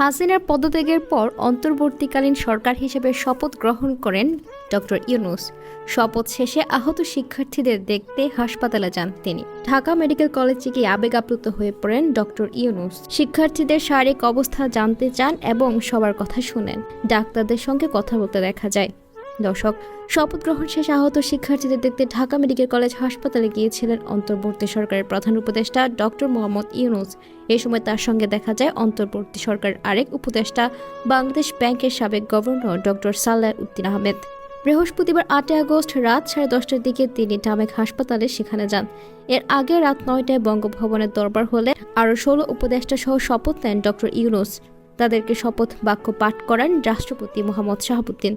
হাসিনার পদত্যাগের পর অন্তর্বর্তীকালীন সরকার হিসেবে শপথ গ্রহণ করেন ডক্টর ইউনুস। শপথ শেষে আহত শিক্ষার্থীদের দেখতে হাসপাতালে যান তিনি। ঢাকা মেডিকেল কলেজে গিয়ে আবেগ আপ্লুত হয়ে পড়েন ডক্টর ইউনুস। শিক্ষার্থীদের শারীরিক অবস্থা জানতে চান এবং সবার কথা শুনেন। ডাক্তারদের সঙ্গে কথা বলতে দেখা যায়। দর্শক, শপথ গ্রহণ শেষে আহত শিক্ষার্থীদের দেখতে ঢাকা মেডিকেল কলেজ হাসপাতালে গিয়েছিলেন অন্তর্বর্তী সরকারের প্রধান উপদেষ্টা ডক্টর মোহাম্মদ ইউনুস। এ সময় তার সঙ্গে দেখা যায় অন্তর্বর্তী সরকার আরেক উপদেষ্টা, বাংলাদেশ ব্যাংকের সাবেক গভর্নর ডক্টর সাল্লাহ উদ্দিন আহমেদ। বৃহস্পতিবার আটই আগস্ট রাত সাড়ে দশটার দিকে তিনি ঢামেক হাসপাতালে সেখানে যান। এর আগে রাত নয়টায় বঙ্গভবনের দরবার হলে আরও ষোলো উপদেষ্টা সহ শপথ নেন ডক্টর ইউনুস। তাদেরকে শপথ বাক্য পাঠ করান রাষ্ট্রপতি মোহাম্মদ শাহাবুদ্দিন।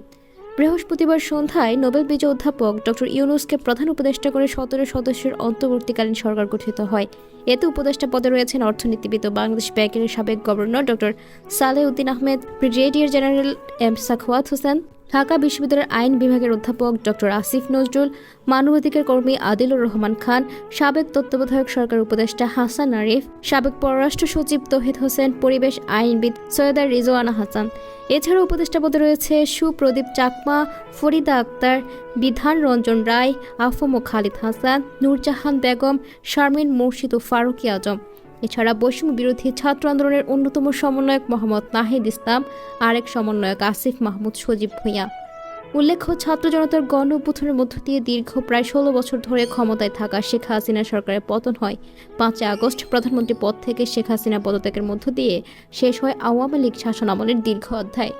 বৃহস্পতিবার সন্ধ্যায় নোবেল বিজয় অধ্যাপক ডক্টর ইউনুসকে প্রধান উপদেষ্টা করে সতেরো সদস্যের অন্তর্বর্তীকালীন সরকার গঠিত হয়। এতে উপদেষ্টা পদে রয়েছেন অর্থনীতিবিদ ও বাংলাদেশ ব্যাংকের সাবেক governor doctor Saleh Uddin Ahmed, brigadier general M Sakhawat Hossain Dhaka বিশ্ববিদ্যালয়ের আইন বিভাগের অধ্যাপক ডক্টর আসিফ নজরুল, মানবাধিকার কর্মী আদিলুর রহমান খান, সাবেক তত্ত্বাবধায়ক সরকার উপদেষ্টা হাসান আরিফ, সাবেক পররাষ্ট্র সচিব তহিদ হোসেন, পরিবেশ আইনবিদ সৈয়দা রিজওয়ানা হাসান। এছাড়াও উপদেষ্টা পদে রয়েছে সুপ্রদীপ চাকমা, ফরিদা আক্তার, বিধান রঞ্জন রায়, আফম খালিদ হাসান, নূরজাহান বেগম, শারমিন মুর্শিদ ও ফারুকি আজম। এছাড়া বৈষম্য বিরোধী ছাত্র আন্দোলনের অন্যতম সমন্বয়ক মোহাম্মদ নাহিদ ইসলাম, আরেক সমন্বয়ক আসিফ মাহমুদ সজীব ভূঁইয়া। উল্লেখ্য, ছাত্র জনতার গণ উত্থানের মধ্য দিয়ে দীর্ঘ প্রায় ষোলো বছর ধরে ক্ষমতায় থাকা শেখ হাসিনা সরকারের পতন হয়। পাঁচই আগস্ট প্রধানমন্ত্রী পদ থেকে শেখ হাসিনা পদত্যাগের মধ্য দিয়ে শেষ হয় আওয়ামী লীগ শাসন আমলের দীর্ঘ অধ্যায়।